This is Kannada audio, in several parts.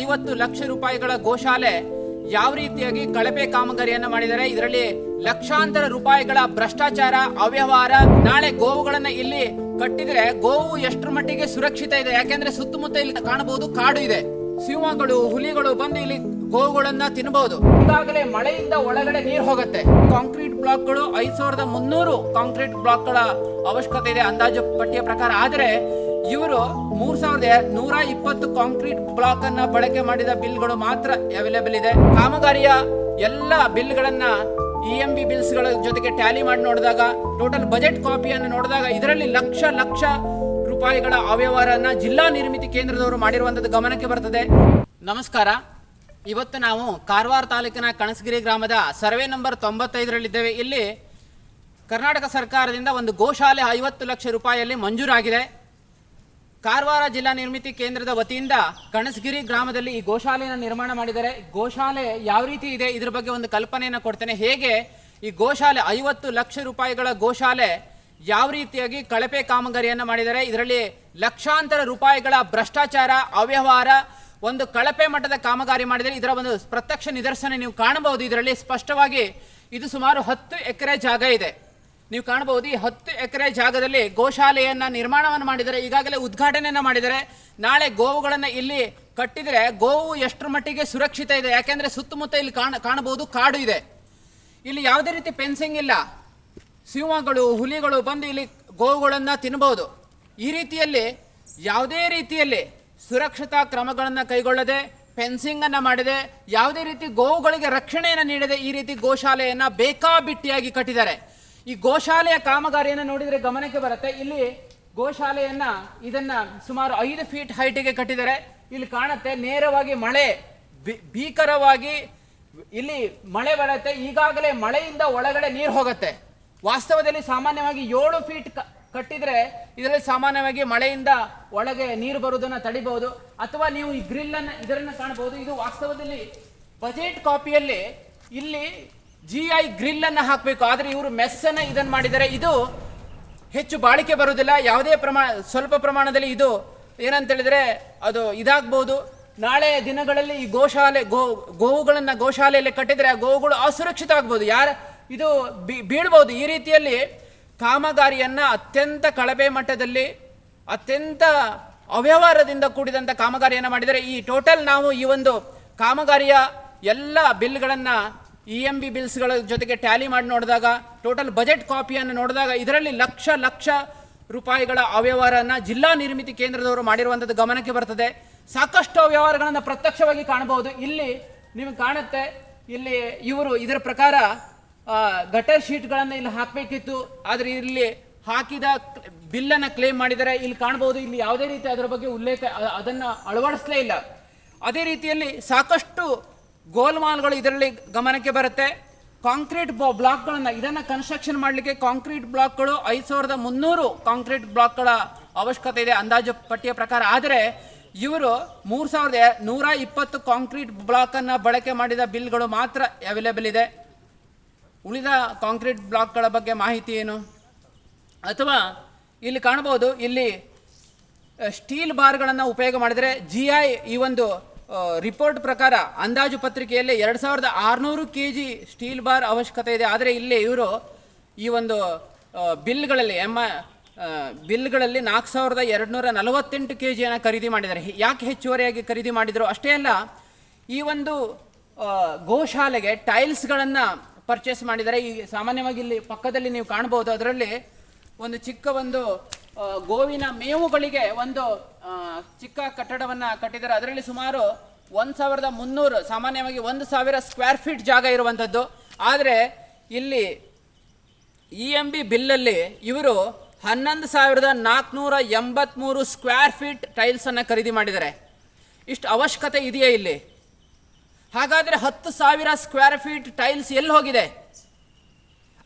ಐವತ್ತು ಲಕ್ಷ ರೂಪಾಯಿಗಳ ಗೋಶಾಲೆ ಯಾವ ರೀತಿಯಾಗಿ ಕಳಪೆ ಕಾಮಗಾರಿಯನ್ನು ಮಾಡಿದ್ದಾರೆ ಇದರಲ್ಲಿ ಲಕ್ಷಾಂತರ ರೂಪಾಯಿಗಳ ಭ್ರಷ್ಟಾಚಾರ, ಅವ್ಯವಹಾರ, ನಾಳೆ ಗೋವುಗಳನ್ನ ಇಲ್ಲಿ ಕಟ್ಟಿದ್ರೆ ಗೋವು ಎಷ್ಟರ ಮಟ್ಟಿಗೆ ಸುರಕ್ಷಿತ ಇದೆ? ಯಾಕೆಂದ್ರೆ ಸುತ್ತಮುತ್ತ ಇಲ್ಲಿ ಕಾಣಬಹುದು ಕಾಡು ಇದೆ. ಸಿಂಹಗಳು, ಹುಲಿಗಳು ಬಂದು ಇಲ್ಲಿ ಗೋವುಗಳನ್ನ ತಿನ್ನಬಹುದು ಈಗಾಗಲೇ ಮಳೆಯಿಂದ ಒಳಗಡೆ ನೀರು ಹೋಗುತ್ತೆ. ಕಾಂಕ್ರೀಟ್ ಬ್ಲಾಕ್ಗಳು ಐದ್ ಸಾವಿರದ ಮುನ್ನೂರು ಕಾಂಕ್ರೀಟ್ ಬ್ಲಾಕ್ಗಳ ಅವಶ್ಯಕತೆ ಇದೆ ಅಂದಾಜು ಪಟ್ಟಿಯ ಪ್ರಕಾರ. ಆದರೆ ಇವರು ಮೂರ್ ಸಾವಿರದ ನೂರ ಇಪ್ಪತ್ತು ಕಾಂಕ್ರೀಟ್ ಬ್ಲಾಕ್ ಅನ್ನ ಬಳಕೆ ಮಾಡಿದ ಬಿಲ್ಗಳು ಮಾತ್ರ ಅವೈಲೇಬಲ್ ಇದೆ. ಕಾಮಗಾರಿಯ ಎಲ್ಲ ಬಿಲ್ಗಳನ್ನ ಇ ಎಂ ಬಿ ಬಿಲ್ಸ್ಗಳ ಜೊತೆಗೆ ಟ್ಯಾಲಿ ಮಾಡಿ ನೋಡಿದಾಗ ಟೋಟಲ್ ಬಜೆಟ್ ಕಾಪಿಯನ್ನು ನೋಡಿದಾಗ ಇದರಲ್ಲಿ ಲಕ್ಷ ಲಕ್ಷ ರೂಪಾಯಿಗಳ ಅವ್ಯವಹಾರನ ಜಿಲ್ಲಾ ನಿರ್ಮಿತಿ ಕೇಂದ್ರದವರು ಮಾಡಿರುವಂತದ್ದು ಗಮನಕ್ಕೆ ಬರ್ತದೆ. ನಮಸ್ಕಾರ. ಇವತ್ತು ನಾವು ಕಾರವಾರ ತಾಲೂಕಿನ ಕಣಸಗಿರಿ ಗ್ರಾಮದ ಸರ್ವೆ ನಂಬರ್ ತೊಂಬತ್ತೈದರಲ್ಲಿದ್ದೇವೆ. ಇಲ್ಲಿ ಕರ್ನಾಟಕ ಸರ್ಕಾರದಿಂದ ಒಂದು ಗೋಶಾಲೆ ಐವತ್ತು ಲಕ್ಷ ರೂಪಾಯಿಯಲ್ಲಿ ಮಂಜೂರಾಗಿದೆ. ಕಾರವಾರ ಜಿಲ್ಲಾ ನಿರ್ಮಿತಿ ಕೇಂದ್ರದ ವತಿಯಿಂದ ಕಣಸಗಿರಿ ಗ್ರಾಮದಲ್ಲಿ ಈ ಗೋಶಾಲೆಯನ್ನು ನಿರ್ಮಾಣ ಮಾಡಿದ್ದಾರೆ. ಗೋಶಾಲೆ ಯಾವ ರೀತಿ ಇದೆ? ಇದರ ಬಗ್ಗೆ ಒಂದು ಕಲ್ಪನೆಯನ್ನು ಕೊಡ್ತೇನೆ. ಹೇಗೆ ಈ ಗೋಶಾಲೆ ಐವತ್ತು ಲಕ್ಷ ರೂಪಾಯಿಗಳ ಗೋಶಾಲೆ ಯಾವ ರೀತಿಯಾಗಿ ಕಳಪೆ ಕಾಮಗಾರಿಯನ್ನು ಮಾಡಿದ್ದಾರೆ? ಇದರಲ್ಲಿ ಲಕ್ಷಾಂತರ ರೂಪಾಯಿಗಳ ಭ್ರಷ್ಟಾಚಾರ, ಅವ್ಯವಹಾರ, ಒಂದು ಕಳಪೆ ಮಟ್ಟದ ಕಾಮಗಾರಿ ಮಾಡಿದರೆ ಇದರ ಒಂದು ಪ್ರತ್ಯಕ್ಷ ನಿದರ್ಶನ ನೀವು ಕಾಣಬಹುದು. ಇದರಲ್ಲಿ ಸ್ಪಷ್ಟವಾಗಿ ಇದು ಸುಮಾರು ಹತ್ತು ಎಕರೆ ಜಾಗ ಇದೆ. ನೀವು ಕಾಣಬಹುದು ಈ ಹತ್ತು ಎಕರೆ ಜಾಗದಲ್ಲಿ ಗೋಶಾಲೆಯನ್ನ ನಿರ್ಮಾಣವನ್ನು ಮಾಡಿದರೆ ಈಗಾಗಲೇ ಉದ್ಘಾಟನೆಯನ್ನು ಮಾಡಿದರೆ ನಾಳೆ ಗೋವುಗಳನ್ನು ಇಲ್ಲಿ ಕಟ್ಟಿದರೆ ಗೋವು ಎಷ್ಟರ ಮಟ್ಟಿಗೆ ಸುರಕ್ಷಿತ ಇದೆ. ಯಾಕೆಂದರೆ ಸುತ್ತಮುತ್ತ ಇಲ್ಲಿ ಕಾಣ, ಕಾಣಬಹುದು ಕಾಡು ಇದೆ. ಇಲ್ಲಿ ಯಾವುದೇ ರೀತಿ ಫೆನ್ಸಿಂಗ್ ಇಲ್ಲ. ಸಿಂಹಗಳು, ಹುಲಿಗಳು ಬಂದು ಇಲ್ಲಿ ಗೋವುಗಳನ್ನು ತಿನ್ನಬಹುದು ಈ ರೀತಿಯಲ್ಲಿ ಯಾವುದೇ ರೀತಿಯಲ್ಲಿ ಸುರಕ್ಷತಾ ಕ್ರಮಗಳನ್ನು ಕೈಗೊಳ್ಳದೆ, ಫೆನ್ಸಿಂಗನ್ನು ಮಾಡದೆ, ಯಾವುದೇ ರೀತಿ ಗೋವುಗಳಿಗೆ ರಕ್ಷಣೆಯನ್ನು ನೀಡದೆ ಈ ರೀತಿ ಗೋಶಾಲೆಯನ್ನು ಬೇಕಾಬಿಟ್ಟಿಯಾಗಿ ಕಟ್ಟಿದ್ದಾರೆ. ಈ ಗೋಶಾಲೆಯ ಕಾಮಗಾರಿಯನ್ನು ನೋಡಿದರೆ ಗಮನಕ್ಕೆ ಬರುತ್ತೆ. ಇಲ್ಲಿ ಗೋಶಾಲೆಯನ್ನ ಇದನ್ನ ಸುಮಾರು ಐದು ಫೀಟ್ ಹೈಟಿಗೆ ಕಟ್ಟಿದರೆ ಇಲ್ಲಿ ಕಾಣುತ್ತೆ ನೇರವಾಗಿ ಮಳೆ ಭೀಕರವಾಗಿ ಇಲ್ಲಿ ಮಳೆ ಬರುತ್ತೆ. ಈಗಾಗಲೇ ಮಳೆಯಿಂದ ಒಳಗಡೆ ನೀರು ಹೋಗುತ್ತೆ. ವಾಸ್ತವದಲ್ಲಿ ಸಾಮಾನ್ಯವಾಗಿ ಏಳು ಫೀಟ್ ಕಟ್ಟಿದ್ರೆ ಇದರಲ್ಲಿ ಸಾಮಾನ್ಯವಾಗಿ ಮಳೆಯಿಂದ ಒಳಗೆ ನೀರು ಬರುವುದನ್ನು ತಡಿಬಹುದು. ಅಥವಾ ನೀವು ಈ ಗ್ರಿಲ್ ಅನ್ನ ಇದರನ್ನ ಕಾಣಬಹುದು. ಇದು ವಾಸ್ತವದಲ್ಲಿ ಬಜೆಟ್ ಕಾಪಿಯಲ್ಲಿ ಇಲ್ಲಿ ಜಿ ಐ ಗ್ರಿಲ್ ಅನ್ನ ಹಾಕಬೇಕು. ಆದರೆ ಇವರು ಮೆಸ್ ಅನ್ನ ಇದನ್ನ ಮಾಡಿದ್ದಾರೆ ಇದು ಹೆಚ್ಚು ಬಾಳಿಕೆ ಬರುವುದಿಲ್ಲ ಯಾವುದೇ ಪ್ರಮಾಣ ಸ್ವಲ್ಪ ಪ್ರಮಾಣದಲ್ಲಿ ಇದು ಏನಂತ ಹೇಳಿದ್ರೆ ಅದು ಇದಾಗ್ಬೋದು. ನಾಳೆ ದಿನಗಳಲ್ಲಿ ಈ ಗೋಶಾಲೆ, ಗೋ, ಗೋವುಗಳನ್ನು ಗೋಶಾಲೆಯಲ್ಲಿ ಕಟ್ಟಿದ್ರೆ ಆ ಗೋವುಗಳು ಅಸುರಕ್ಷಿತ ಆಗ್ಬೋದು. ಯಾರ, ಇದು ಬಿ, ಬೀಳ್ಬೋದು. ಈ ರೀತಿಯಲ್ಲಿ ಕಾಮಗಾರಿಯನ್ನ ಅತ್ಯಂತ ಕಳಪೆ ಮಟ್ಟದಲ್ಲಿ, ಅತ್ಯಂತ ಅವ್ಯವಹಾರದಿಂದ ಕೂಡಿದಂಥ ಕಾಮಗಾರಿಯನ್ನು ಮಾಡಿದರೆ ಈ ಟೋಟಲ್ ನಾವು ಈ ಒಂದು ಕಾಮಗಾರಿಯ ಎಲ್ಲ ಬಿಲ್ಗಳನ್ನ ಇ ಎಂ ಬಿ ಬಿಲ್ಸ್ಗಳ ಜೊತೆಗೆ ಟ್ಯಾಲಿ ಮಾಡಿ ನೋಡಿದಾಗ ಟೋಟಲ್ ಬಜೆಟ್ ಕಾಪಿಯನ್ನು ನೋಡಿದಾಗ ಇದರಲ್ಲಿ ಲಕ್ಷ ಲಕ್ಷ ರೂಪಾಯಿಗಳ ಅವ್ಯವಹಾರನ ಜಿಲ್ಲಾ ನಿರ್ಮಿತಿ ಕೇಂದ್ರದವರು ಮಾಡಿರುವಂಥದ್ದು ಗಮನಕ್ಕೆ ಬರ್ತದೆ. ಸಾಕಷ್ಟು ಅವ್ಯವಹಾರಗಳನ್ನು ಪ್ರತ್ಯಕ್ಷವಾಗಿ ಕಾಣಬಹುದು. ಇಲ್ಲಿ ನಿಮಗೆ ಕಾಣುತ್ತೆ, ಇಲ್ಲಿ ಇವರು ಇದರ ಪ್ರಕಾರ ಗಟರ್ ಶೀಟ್ಗಳನ್ನು ಇಲ್ಲಿ ಹಾಕಬೇಕಿತ್ತು. ಆದರೆ ಇಲ್ಲಿ ಹಾಕಿದ ಬಿಲ್ಲನ್ನು ಕ್ಲೇಮ್ ಮಾಡಿದರೆ ಇಲ್ಲಿ ಕಾಣಬಹುದು. ಇಲ್ಲಿ ಯಾವುದೇ ರೀತಿ ಅದರ ಬಗ್ಗೆ ಉಲ್ಲೇಖ ಅದನ್ನ ಅಳವಡಿಸಲೇ ಇಲ್ಲ. ಅದೇ ರೀತಿಯಲ್ಲಿ ಸಾಕಷ್ಟು ಗೋಲ್ಮಾಲ್ಗಳು ಇದರಲ್ಲಿ ಗಮನಕ್ಕೆ ಬರುತ್ತೆ. ಕಾಂಕ್ರೀಟ್ ಬ್ಲಾಕ್ಗಳನ್ನು ಇದನ್ನು ಕನ್ಸ್ಟ್ರಕ್ಷನ್ ಮಾಡಲಿಕ್ಕೆ ಕಾಂಕ್ರೀಟ್ ಬ್ಲಾಕ್ಗಳು ಐದು ಸಾವಿರದ ಮುನ್ನೂರು ಕಾಂಕ್ರೀಟ್ ಬ್ಲಾಕ್ಗಳ ಅವಶ್ಯಕತೆ ಇದೆ ಅಂದಾಜು ಪಟ್ಟಿಯ ಪ್ರಕಾರ. ಆದರೆ ಇವರು ಮೂರು ಸಾವಿರದ ನೂರ ಇಪ್ಪತ್ತು ಕಾಂಕ್ರೀಟ್ ಬ್ಲಾಕನ್ನು ಬಳಕೆ ಮಾಡಿದ ಬಿಲ್ಗಳು ಮಾತ್ರ ಅವೈಲೇಬಲ್ ಇದೆ. ಉಳಿದ ಕಾಂಕ್ರೀಟ್ ಬ್ಲಾಕ್ಗಳ ಬಗ್ಗೆ ಮಾಹಿತಿ ಏನು? ಅಥವಾ ಇಲ್ಲಿ ಕಾಣ್ಬೋದು ಇಲ್ಲಿ ಸ್ಟೀಲ್ ಬಾರ್ಗಳನ್ನು ಉಪಯೋಗ ಮಾಡಿದರೆ ಜಿ ಐ ಈ ಒಂದು ರಿಪೋರ್ಟ್ ಪ್ರಕಾರ ಅಂದಾಜು ಪತ್ರಿಕೆಯಲ್ಲಿ ಎರಡು ಸಾವಿರದ ಆರುನೂರು ಕೆ ಜಿ ಸ್ಟೀಲ್ ಬಾರ್ ಅವಶ್ಯಕತೆ ಇದೆ. ಆದರೆ ಇಲ್ಲಿ ಇವರು ಈ ಒಂದು ಬಿಲ್ಗಳಲ್ಲಿ ಅಹ್, ಬಿಲ್ಗಳಲ್ಲಿ ನಾಲ್ಕು ಸಾವಿರದ ಎರಡುನೂರ ನಲವತ್ತೆಂಟು ಕೆ ಜಿಯನ್ನು ಖರೀದಿ ಮಾಡಿದ್ದಾರೆ. ಯಾಕೆ ಹೆಚ್ಚುವರಿಯಾಗಿ ಖರೀದಿ ಮಾಡಿದರು? ಅಷ್ಟೇ ಅಲ್ಲ ಈ ಒಂದು ಗೋಶಾಲೆಗೆ ಟೈಲ್ಸ್ಗಳನ್ನು ಪರ್ಚೇಸ್ ಮಾಡಿದ್ದಾರೆ. ಈ ಸಾಮಾನ್ಯವಾಗಿ ಇಲ್ಲಿ ಪಕ್ಕದಲ್ಲಿ ನೀವು ಕಾಣ್ಬೋದು ಅದರಲ್ಲಿ ಒಂದು ಚಿಕ್ಕ ಒಂದು ಗೋವಿನ ಮೇವುಗಳಿಗೆ ಒಂದು ಚಿಕ್ಕ ಕಟ್ಟಡವನ್ನ ಕಟ್ಟಿದ್ದಾರೆ. ಅದರಲ್ಲಿ ಸುಮಾರು ಒಂದ್ ಸಾವಿರದ ಮುನ್ನೂರು, ಸಾಮಾನ್ಯವಾಗಿ ಒಂದು ಸಾವಿರ ಸ್ಕ್ವೇರ್ ಫೀಟ್ ಜಾಗ ಇರುವಂಥದ್ದು. ಆದರೆ ಇಲ್ಲಿ ಇ ಎಂ ಬಿ ಬಿಲ್ಲಲ್ಲಿ ಇವರು ಹನ್ನೊಂದು ಸಾವಿರದ ನಾಲ್ಕುನೂರ ಎಂಬತ್ಮೂರು ಸ್ಕ್ವೇರ್ ಫೀಟ್ ಟೈಲ್ಸ್ ಅನ್ನ ಖರೀದಿ ಮಾಡಿದ್ದಾರೆ. ಇಷ್ಟು ಅವಶ್ಯಕತೆ ಇದೆಯೇ ಇಲ್ಲಿ? ಹಾಗಾದರೆ ಹತ್ತು ಸಾವಿರ ಸ್ಕ್ವೇರ್ ಫೀಟ್ ಟೈಲ್ಸ್ ಎಲ್ಲಿ ಹೋಗಿದೆ?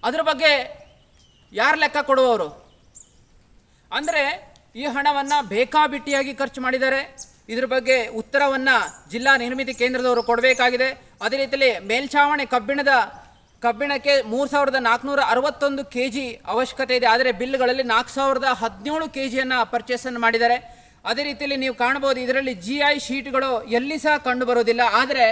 ಅದ್ರ ಬಗ್ಗೆ ಯಾರು ಲೆಕ್ಕ ಕೊಡುವವರು? ಅಂದರೆ ಈ ಹಣವನ್ನು ಬೇಕಾಬಿಟ್ಟಿಯಾಗಿ ಖರ್ಚು ಮಾಡಿದ್ದಾರೆ. ಇದ್ರ ಬಗ್ಗೆ ಉತ್ತರವನ್ನು ಜಿಲ್ಲಾ ನಿರ್ಮಿತಿ ಕೇಂದ್ರದವರು ಕೊಡಬೇಕಾಗಿದೆ. ಅದೇ ರೀತಿಯಲ್ಲಿ ಮೇಲ್ಛಾವಣಿ ಕಬ್ಬಿಣದ ಕಬ್ಬಿಣಕ್ಕೆ ಮೂರು ಸಾವಿರದ ನಾಲ್ಕುನೂರ ಅರವತ್ತೊಂದು ಕೆ ಜಿ ಅವಶ್ಯಕತೆ ಇದೆ. ಆದರೆ ಬಿಲ್ಗಳಲ್ಲಿ ನಾಲ್ಕು ಸಾವಿರದ ಹದಿನೇಳು ಕೆ ಜಿಯನ್ನು ಪರ್ಚೇಸನ್ನು ಮಾಡಿದ್ದಾರೆ. ಅದೇ ರೀತಿಯಲ್ಲಿ ನೀವು ಕಾಣ್ಬೋದು ಇದರಲ್ಲಿ ಜಿ ಐ ಶೀಟ್ಗಳು ಎಲ್ಲಿ ಸಹ ಕಂಡು ಬರೋದಿಲ್ಲ ಆದರೆ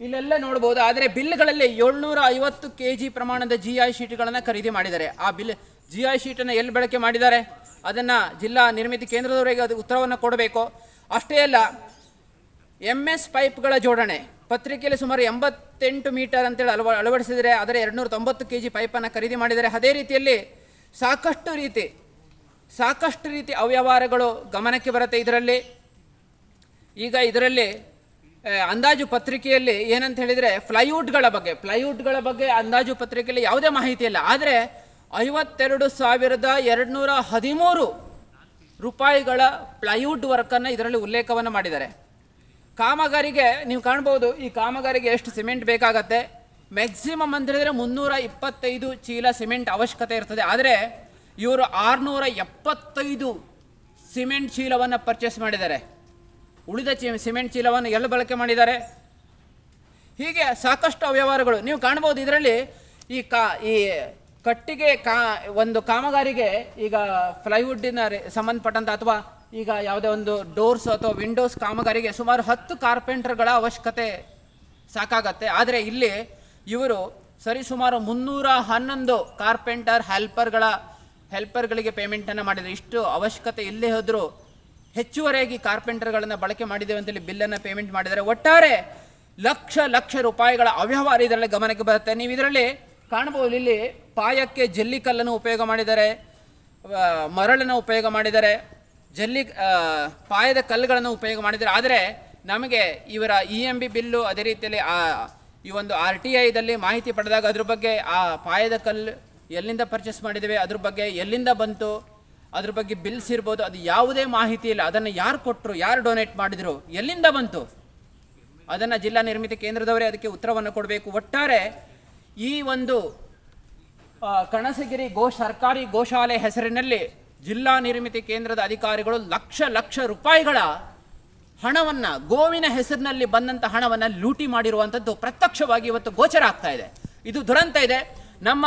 ಇಲ್ಲೆಲ್ಲ ನೋಡ್ಬೋದು. ಆದರೆ ಬಿಲ್ಗಳಲ್ಲಿ ಏಳ್ನೂರ ಐವತ್ತು ಕೆ ಜಿ ಪ್ರಮಾಣದ ಜಿ ಐ ಶೀಟ್ಗಳನ್ನು ಖರೀದಿ ಮಾಡಿದ್ದಾರೆ. ಆ ಬಿಲ್ ಜಿ ಐ ಶೀಟನ್ನು ಎಲ್ಲಿ ಬಳಕೆ ಮಾಡಿದ್ದಾರೆ? ಅದನ್ನು ಜಿಲ್ಲಾ ನಿರ್ಮಿತಿ ಕೇಂದ್ರದವರಿಗೆ ಅದು ಉತ್ತರವನ್ನು ಕೊಡಬೇಕು. ಅಷ್ಟೇ ಅಲ್ಲ ಎಂ ಎಸ್ ಪೈಪ್ಗಳ ಜೋಡಣೆ. ಪತ್ರಿಕೆಯಲ್ಲಿ ಸುಮಾರು ಎಂಬತ್ತೆಂಟು ಮೀಟರ್ ಅಂತೇಳಿ ಅಳವ, ಅಳವಡಿಸಿದರೆ ಅದರ ಎರಡುನೂರ ತೊಂಬತ್ತು ಕೆ ಜಿ ಪೈಪನ್ನು ಖರೀದಿ ಮಾಡಿದರೆ ಅದೇ ರೀತಿಯಲ್ಲಿ ಸಾಕಷ್ಟು ರೀತಿ ಸಾಕಷ್ಟು ರೀತಿ ಅವ್ಯವಹಾರಗಳು ಗಮನಕ್ಕೆ ಬರುತ್ತೆ ಇದರಲ್ಲಿ. ಈಗ ಇದರಲ್ಲಿ ಅಂದಾಜು ಪತ್ರಿಕೆಯಲ್ಲಿ ಏನಂತ ಹೇಳಿದರೆ ಫ್ಲೈವುಡ್ಗಳ ಬಗ್ಗೆ ಫ್ಲೈವುಡ್ಗಳ ಬಗ್ಗೆ ಅಂದಾಜು ಪತ್ರಿಕೆಯಲ್ಲಿ ಯಾವುದೇ ಮಾಹಿತಿ ಇಲ್ಲ. ಆದರೆ ಐವತ್ತೆರಡು ಸಾವಿರದ ಎರಡುನೂರ ಹದಿಮೂರು ರೂಪಾಯಿಗಳ ಪ್ಲೈವುಡ್ ವರ್ಕನ್ನು ಇದರಲ್ಲಿ ಉಲ್ಲೇಖವನ್ನು ಮಾಡಿದ್ದಾರೆ. ಕಾಮಗಾರಿಗೆ, ನೀವು ಕಾಣ್ಬೋದು, ಈ ಕಾಮಗಾರಿಗೆ ಎಷ್ಟು ಸಿಮೆಂಟ್ ಬೇಕಾಗತ್ತೆ? ಮ್ಯಾಕ್ಸಿಮಮ್ ಅಂತ ಹೇಳಿದರೆ ಮುನ್ನೂರ ಇಪ್ಪತ್ತೈದು ಚೀಲ ಸಿಮೆಂಟ್ ಅವಶ್ಯಕತೆ ಇರ್ತದೆ. ಆದರೆ, ಇವರು ಆರುನೂರ ಎಪ್ಪತ್ತೈದು ಸಿಮೆಂಟ್ ಚೀಲವನ್ನು ಪರ್ಚೇಸ್ ಮಾಡಿದ್ದಾರೆ. ಉಳಿದ ಚಿ, ಸಿಮೆಂಟ್ ಚೀಲವನ್ನು ಎಲ್ಲಿ ಬಳಕೆ ಮಾಡಿದ್ದಾರೆ? ಹೀಗೆ ಸಾಕಷ್ಟು ಅವ್ಯವಹಾರಗಳು. ನೀವು ಕಾಣ್ಬೋದು, ಇದರಲ್ಲಿ ಈ ಕಾ, ಈ ಕಟ್ಟಿಗೆ ಕಾ, ಒಂದು ಕಾಮಗಾರಿಗೆ ಈಗ ಫ್ಲೈವುಡ್ಡಿನ ಸಂಬಂಧಪಟ್ಟಂತ ಅಥವಾ ಈಗ ಯಾವುದೇ ಒಂದು ಡೋರ್ಸ್ ಅಥವಾ ವಿಂಡೋಸ್ ಕಾಮಗಾರಿಗೆ ಸುಮಾರು ಹತ್ತು ಕಾರ್ಪೆಂಟರ್ಗಳ ಅವಶ್ಯಕತೆ ಸಾಕಾಗತ್ತೆ. ಆದರೆ ಇಲ್ಲಿ ಇವರು ಸರಿಸುಮಾರು ಮುನ್ನೂರ ಹನ್ನೊಂದು ಕಾರ್ಪೆಂಟರ್ ಹೆಲ್ಪರ್ಗಳ, ಹೆಲ್ಪರ್ಗಳಿಗೆ ಪೇಮೆಂಟನ್ನು ಮಾಡಿದರು. ಇಷ್ಟು ಅವಶ್ಯಕತೆ ಇಲ್ಲೇ ಹೋದರೂ ಹೆಚ್ಚುವರಿಯಾಗಿ ಕಾರ್ಪೆಂಟರ್ಗಳನ್ನು ಬಳಕೆ ಮಾಡಿದ್ದೇವೆ ಅಂತೇಳಿ ಬಿಲ್ಲನ್ನು ಪೇಮೆಂಟ್ ಮಾಡಿದರೆ ಒಟ್ಟಾರೆ ಲಕ್ಷ ಲಕ್ಷ ರೂಪಾಯಿಗಳ ಅವ್ಯವಹಾರ ಇದರಲ್ಲಿ ಗಮನಕ್ಕೆ ಬರುತ್ತೆ. ನೀವು ಇದರಲ್ಲಿ ಕಾಣಬಹುದು, ಇಲ್ಲಿ ಪಾಯಕ್ಕೆ ಜಲ್ಲಿ ಕಲ್ಲನ್ನು ಉಪಯೋಗ ಮಾಡಿದ್ದಾರೆ ಮರಳನ್ನು ಉಪಯೋಗ ಮಾಡಿದ್ದಾರೆ, ಜಲ್ಲಿ ಪಾಯದ ಕಲ್ಲುಗಳನ್ನು ಉಪಯೋಗ ಮಾಡಿದ್ದಾರೆ. ಆದರೆ ನಮಗೆ ಇವರ ಇ ಎಂ ಬಿ ಬಿಲ್ಲು ಅದೇ ರೀತಿಯಲ್ಲಿ, ಆ, ಈ ಒಂದು ಆರ್ ಟಿ ಐದಲ್ಲಿ ಮಾಹಿತಿ ಪಡೆದಾಗ ಅದ್ರ ಬಗ್ಗೆ ಆ ಪಾಯದ ಕಲ್ಲು ಎಲ್ಲಿಂದ ಪರ್ಚೇಸ್ ಮಾಡಿದ್ದೇವೆ, ಅದ್ರ ಬಗ್ಗೆ ಎಲ್ಲಿಂದ ಬಂತು, ಅದ್ರ ಬಗ್ಗೆ ಬಿಲ್ಸ್ ಇರ್ಬೋದು, ಅದು ಯಾವುದೇ ಮಾಹಿತಿ ಇಲ್ಲ. ಅದನ್ನು ಯಾರು ಕೊಟ್ಟರು, ಯಾರು ಡೊನೇಟ್ ಮಾಡಿದರು, ಎಲ್ಲಿಂದ ಬಂತು? ಅದನ್ನು ಜಿಲ್ಲಾ ನಿರ್ಮಿತಿ ಕೇಂದ್ರದವರೇ ಅದಕ್ಕೆ ಉತ್ತರವನ್ನು ಕೊಡಬೇಕು. ಒಟ್ಟಾರೆ ಈ ಒಂದು ಕಣಸಗಿರಿ ಗೋ, ಸರ್ಕಾರಿ ಗೋಶಾಲೆ ಹೆಸರಿನಲ್ಲಿ ಜಿಲ್ಲಾ ನಿರ್ಮಿತಿ ಕೇಂದ್ರದ ಅಧಿಕಾರಿಗಳು ಲಕ್ಷ ಲಕ್ಷ ರೂಪಾಯಿಗಳ ಹಣವನ್ನು ಗೋವಿನ ಹೆಸರಿನಲ್ಲಿ ಬಂದಂಥ ಹಣವನ್ನು ಲೂಟಿ ಮಾಡಿರುವಂಥದ್ದು ಪ್ರತ್ಯಕ್ಷವಾಗಿ ಇವತ್ತು ಗೋಚರ ಆಗ್ತಾ ಇದೆ. ಇದು ದುರಂತ ಇದೆ. ನಮ್ಮ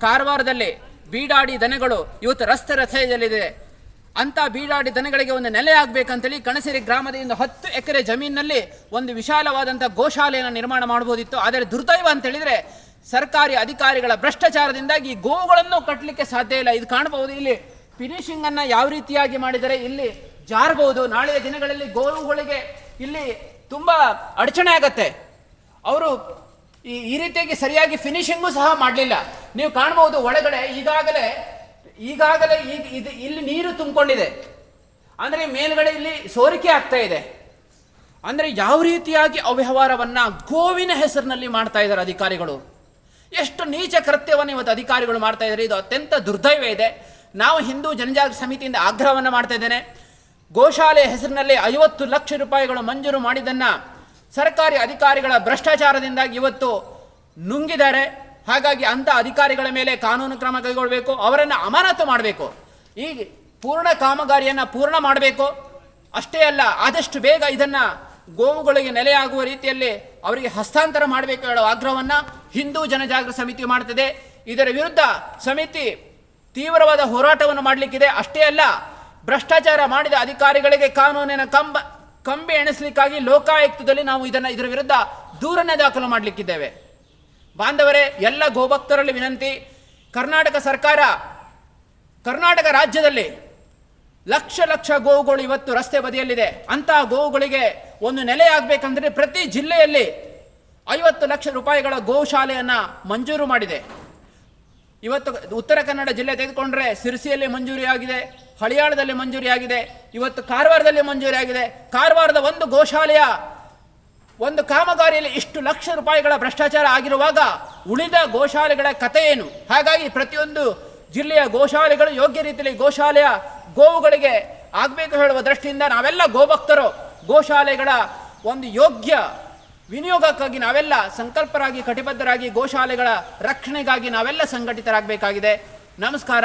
ಕಾರವಾರದಲ್ಲಿ ಬೀಡಾಡಿ ದನಗಳು ಇವತ್ತು ರಸ್ತೆ ರಸ್ತೆಯಲ್ಲಿದೆ. ಅಂತ ಬೀಡಾಡಿ ದನಗಳಿಗೆ ಒಂದು ನೆಲೆ ಆಗಬೇಕಂತೇಳಿ ಕಣಸಿರಿ ಗ್ರಾಮದ ಒಂದು ಹತ್ತು ಎಕರೆ ಜಮೀನಿನಲ್ಲಿ ಒಂದು ವಿಶಾಲವಾದಂಥ ಗೋಶಾಲೆಯನ್ನು ನಿರ್ಮಾಣ ಮಾಡ್ಬೋದಿತ್ತು ಆದರೆ ದುರ್ದೈವ ಅಂತ ಹೇಳಿದ್ರೆ ಸರ್ಕಾರಿ ಅಧಿಕಾರಿಗಳ ಭ್ರಷ್ಟಾಚಾರದಿಂದಾಗಿ ಗೋವುಗಳನ್ನು ಕಟ್ಟಲಿಕ್ಕೆ ಸಾಧ್ಯ ಇಲ್ಲ. ಇದು ಕಾಣಬಹುದು. ಇಲ್ಲಿ ಫಿನಿಶಿಂಗ್ ಅನ್ನ ಯಾವ ರೀತಿಯಾಗಿ ಮಾಡಿದರೆ ಇಲ್ಲಿ ಜಾರಬಹುದು. ನಾಳೆಯ ದಿನಗಳಲ್ಲಿ ಗೋವುಗಳಿಗೆ ಇಲ್ಲಿ ತುಂಬಾ ಅಡಚಣೆ ಆಗತ್ತೆ. ಅವರು ಈ ಈ ರೀತಿಯಾಗಿ ಸರಿಯಾಗಿ ಫಿನಿಶಿಂಗು ಸಹ ಮಾಡಲಿಲ್ಲ. ನೀವು ಕಾಣಬಹುದು ಒಳಗಡೆ ಈಗಾಗಲೇ ಈಗಾಗಲೇ ಈಗ ಇದು ಇಲ್ಲಿ ನೀರು ತುಂಬಿಕೊಂಡಿದೆ. ಅಂದ್ರೆ ಮೇಲ್ಗಡೆ ಇಲ್ಲಿ ಸೋರಿಕೆ ಆಗ್ತಾ ಇದೆ. ಅಂದ್ರೆ ಯಾವ ರೀತಿಯಾಗಿ ಅವ್ಯವಹಾರವನ್ನ ಗೋವಿನ ಹೆಸರಿನಲ್ಲಿ ಮಾಡ್ತಾ ಇದ್ದಾರೆ ಅಧಿಕಾರಿಗಳು? ಎಷ್ಟು ನೀಚ ಕೃತ್ಯವನ್ನು ಇವತ್ತು ಅಧಿಕಾರಿಗಳು ಮಾಡ್ತಾ ಇದ್ದಾರೆ, ಇದು ಅತ್ಯಂತ ದುರ್ದೈವ ಇದೆ. ನಾವು ಹಿಂದೂ ಜನಜಾಗೃತಿ ಸಮಿತಿಯಿಂದ ಆಗ್ರಹವನ್ನು ಮಾಡ್ತಾ ಇದ್ದೇನೆ. ಗೋಶಾಲೆ ಹೆಸರಿನಲ್ಲಿ ಐವತ್ತು ಲಕ್ಷ ರೂಪಾಯಿಗಳು ಮಂಜೂರು ಮಾಡಿದ್ದನ್ನು ಸರ್ಕಾರಿ ಅಧಿಕಾರಿಗಳ ಭ್ರಷ್ಟಾಚಾರದಿಂದಾಗಿ ಇವತ್ತು ನುಂಗಿದ್ದಾರೆ. ಹಾಗಾಗಿ ಅಂಥ ಅಧಿಕಾರಿಗಳ ಮೇಲೆ ಕಾನೂನು ಕ್ರಮ ಕೈಗೊಳ್ಳಬೇಕು, ಅವರನ್ನು ಅಮಾನತು ಮಾಡಬೇಕು. ಈ ಪೂರ್ಣ ಕಾಮಗಾರಿಯನ್ನು ಪೂರ್ಣ ಮಾಡಬೇಕು. ಅಷ್ಟೇ ಅಲ್ಲ, ಆದಷ್ಟು ಬೇಗ ಇದನ್ನು ಗೋವುಗಳಿಗೆ ನೆಲೆಯಾಗುವ ರೀತಿಯಲ್ಲಿ ಅವರಿಗೆ ಹಸ್ತಾಂತರ ಮಾಡಬೇಕು ಹೇಳೋ ಆಗ್ರಹವನ್ನು ಹಿಂದೂ ಜನಜಾಗೃತ ಸಮಿತಿ ಮಾಡ್ತದೆ. ಇದರ ವಿರುದ್ಧ ಸಮಿತಿ ತೀವ್ರವಾದ ಹೋರಾಟವನ್ನು ಮಾಡಲಿಕ್ಕಿದೆ. ಅಷ್ಟೇ ಅಲ್ಲ, ಭ್ರಷ್ಟಾಚಾರ ಮಾಡಿದ ಅಧಿಕಾರಿಗಳಿಗೆ ಕಾನೂನಿನ ಕಂಬ, ಕಂಬಿ ಎಣಿಸಲಿಕ್ಕಾಗಿ ಲೋಕಾಯುಕ್ತದಲ್ಲಿ ನಾವು ಇದನ್ನು, ಇದರ ವಿರುದ್ಧ ದೂರನ್ನೇ ದಾಖಲು ಮಾಡಲಿಕ್ಕಿದ್ದೇವೆ. ಬಾಂಧವರೇ, ಎಲ್ಲ ಗೋಭಕ್ತರಲ್ಲಿ ವಿನಂತಿ. ಕರ್ನಾಟಕ ಸರ್ಕಾರ, ಕರ್ನಾಟಕ ರಾಜ್ಯದಲ್ಲಿ ಲಕ್ಷ ಲಕ್ಷ ಗೋವುಗಳು ಇವತ್ತು ರಸ್ತೆ ಬದಿಯಲ್ಲಿದೆ. ಅಂತಹ ಗೋವುಗಳಿಗೆ ಒಂದು ನೆಲೆ ಆಗ್ಬೇಕಂದ್ರೆ ಪ್ರತಿ ಜಿಲ್ಲೆಯಲ್ಲಿ ಐವತ್ತು ಲಕ್ಷ ರೂಪಾಯಿಗಳ ಗೋಶಾಲೆಯನ್ನು ಮಂಜೂರು ಮಾಡಿದೆ. ಇವತ್ತು ಉತ್ತರ ಕನ್ನಡ ಜಿಲ್ಲೆ ತೆಗೆದುಕೊಂಡ್ರೆ ಸಿರಿಸಿಯಲ್ಲಿ ಮಂಜೂರಿಯಾಗಿದೆ ಹಳಿಯಾಳದಲ್ಲಿ ಮಂಜೂರಿಯಾಗಿದೆ ಇವತ್ತು ಕಾರವಾರದಲ್ಲಿ ಮಂಜೂರಿಯಾಗಿದೆ ಕಾರವಾರದ ಒಂದು ಗೋಶಾಲೆಯ ಒಂದು ಕಾಮಗಾರಿಯಲ್ಲಿ ಇಷ್ಟು ಲಕ್ಷ ರೂಪಾಯಿಗಳ ಭ್ರಷ್ಟಾಚಾರ ಆಗಿರುವಾಗ ಉಳಿದ ಗೋಶಾಲೆಗಳ ಕಥೆ ಏನು? ಹಾಗಾಗಿ ಪ್ರತಿಯೊಂದು ಜಿಲ್ಲೆಯ ಗೋಶಾಲೆಗಳು ಯೋಗ್ಯ ರೀತಿಯಲ್ಲಿ ಗೋಶಾಲೆಯ ಗೋವುಗಳಿಗೆ ಆಗಬೇಕು ಹೇಳುವ ದೃಷ್ಟಿಯಿಂದ ನಾವೆಲ್ಲ ಗೋಭಕ್ತರು. ಗೋಶಾಲೆಗಳ ಒಂದು ಯೋಗ್ಯ ವಿನಿಯೋಗಕ್ಕಾಗಿ ನಾವೆಲ್ಲ ಸಂಕಲ್ಪರಾಗಿ, ಕಟಿಬದ್ಧರಾಗಿ ಗೋಶಾಲೆಗಳ ರಕ್ಷಣೆಗಾಗಿ ನಾವೆಲ್ಲ ಸಂಘಟಿತರಾಗಬೇಕಾಗಿದೆ. ನಮಸ್ಕಾರ.